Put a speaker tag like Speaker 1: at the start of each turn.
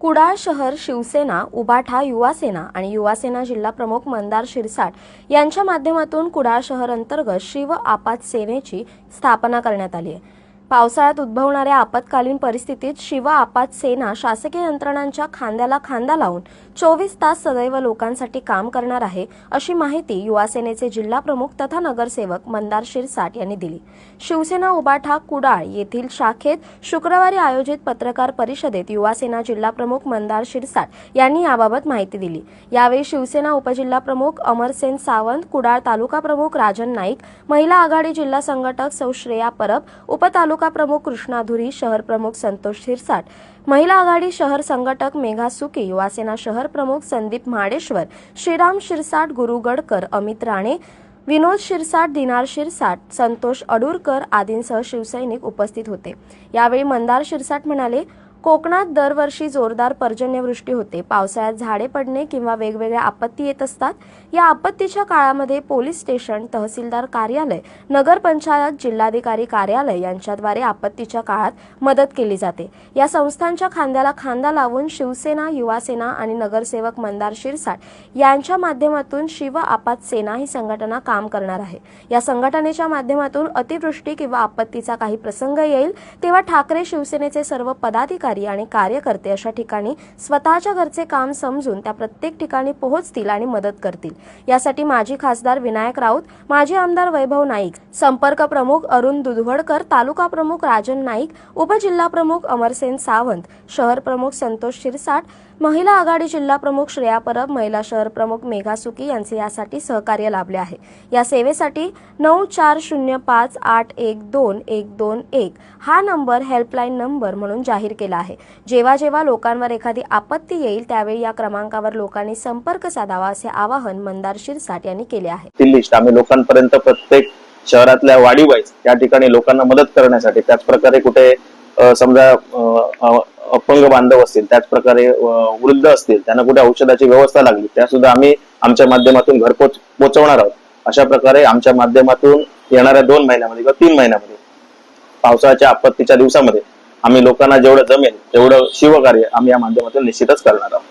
Speaker 1: कुडाळ शहर शिवसेना उबाठा युवासेना आणि युवासेना जिल्हा प्रमुख मंदार शिरसाट यांच्या माध्यमातून कुडाळ शहर अंतर्गत शिव आपात सेनेची स्थापना करण्यात आली आहे. पावसाळ्यात उद्भवणाऱ्या आपत्कालीन परिस्थितीत शिव आपात सेना शासकीय यंत्रणांच्या खांद्याला खांदा लावून चोवीस तास सदैव लोकांसाठी काम करणार आहे अशी माहिती युवा सेनेचे जिल्हा प्रमुख तथा नगरसेवक मंदार शिरसाट यांनी दिली. शिवसेना उबाठा कुडाळ येथील शाखेत शुक्रवारी आयोजित पत्रकार परिषदेत युवा सेना जिल्हा प्रमुख मंदार शिरसाट यांनी याबाबत माहिती दिली. यावेळी शिवसेना उपजिल्हा प्रमुख अमरसेन सावंत कुडाळ तालुका प्रमुख राजन नाईक महिला आघाडी जिल्हा संघटक सौ श्रेया परब उपतालुका प्रमुख कृष्णा धुरी शहर प्रमुख संतोष शिरसाट महिला आघाडी शहर संघटक मेघा सुके युवासेना शहर प्रमुख संदीप म्हाडेश्वर श्रीराम शिरसाट गुरु गडकर अमित राणे विनोद शिरसाट दिनार शिरसाट संतोष अडूरकर आदींसह शिवसैनिक उपस्थित होते. यावेळी मंदार शिरसाट म्हणाले कोकणात दरवर्षी जोरदार पर्जन्यवृष्टी होते. पावसाळ्यात झाडे पडणे किंवा वेगवेगळ्या आपत्ती येत असतात. या आपत्तीच्या काळामध्ये पोलीस स्टेशन तहसीलदार कार्यालय नगरपंचायत जिल्हाधिकारी कार्यालय यांच्याद्वारे आपत्तीच्या काळात मदत केली जाते. या संस्थांच्या खांद्याला खांदा लावून शिवसेना युवासेना आणि नगरसेवक मंदार शिरसाट यांच्या माध्यमातून शिव आपात सेना ही संघटना काम करणार आहे. या संघटनेच्या माध्यमातून अतिवृष्टी किंवा आपत्तीचा काही प्रसंग येईल तेव्हा ठाकरे शिवसेनेचे सर्व पदाधिकारी आणि कार्यकर्ते अशा ठिकाणी स्वतःच्या घरचे काम समजून त्या प्रत्येक ठिकाणी पोहोचतील आणि मदत करतील. यासाठी माजी खासदार विनायक राऊत माजी आमदार वैभव नाईक संपर्क प्रमुख अरुण दुधवडकर तालुका प्रमुख राजन नाईक उपजिल्हा प्रमुख अमरसेन सावंत शहर प्रमुख संतोष शिरसाट महिला आघाडी जिल्हा प्रमुख श्रेया परब महिला शहर प्रमुख मेघा सुकी यांचे यासाठी सहकार्य लाभले आहे. या सेवेसाठी नऊ चार शून्य पाच आठ एक दोन एक दोन एक हा नंबर हेल्पलाईन नंबर म्हणून जाहीर केला आहे. जेव्हा जेव्हा लोकांवर एखादी आपत्ती येईल त्यावेळी या क्रमांकावर लोकांनी संपर्क साधावा असे आवाहन मंदार शिरसाट यांनी केले आहे.
Speaker 2: लिस्ट आम्ही लोकांपर्यंत प्रत्येक शहरातल्या वाडी वाईज त्या ठिकाणी लोकांना मदत करण्यासाठी त्याच प्रकारे कुठे समजा अपंग बांधव असतील त्याच प्रकारे वृद्ध असतील त्यांना कुठे औषधाची व्यवस्था लागली त्या सुद्धा आम्ही आमच्या माध्यमातून घरपोच पोहोचवणार आहोत. अशा प्रकारे आमच्या माध्यमातून येणाऱ्या दोन महिन्यामध्ये किंवा तीन महिन्यामध्ये पावसाळ्याच्या आपत्तीच्या दिवसामध्ये आम्ही लोकांना जेवढं जमेल तेवढं शिवकार्य आम्ही या माध्यमातून निश्चितच करणार आहोत.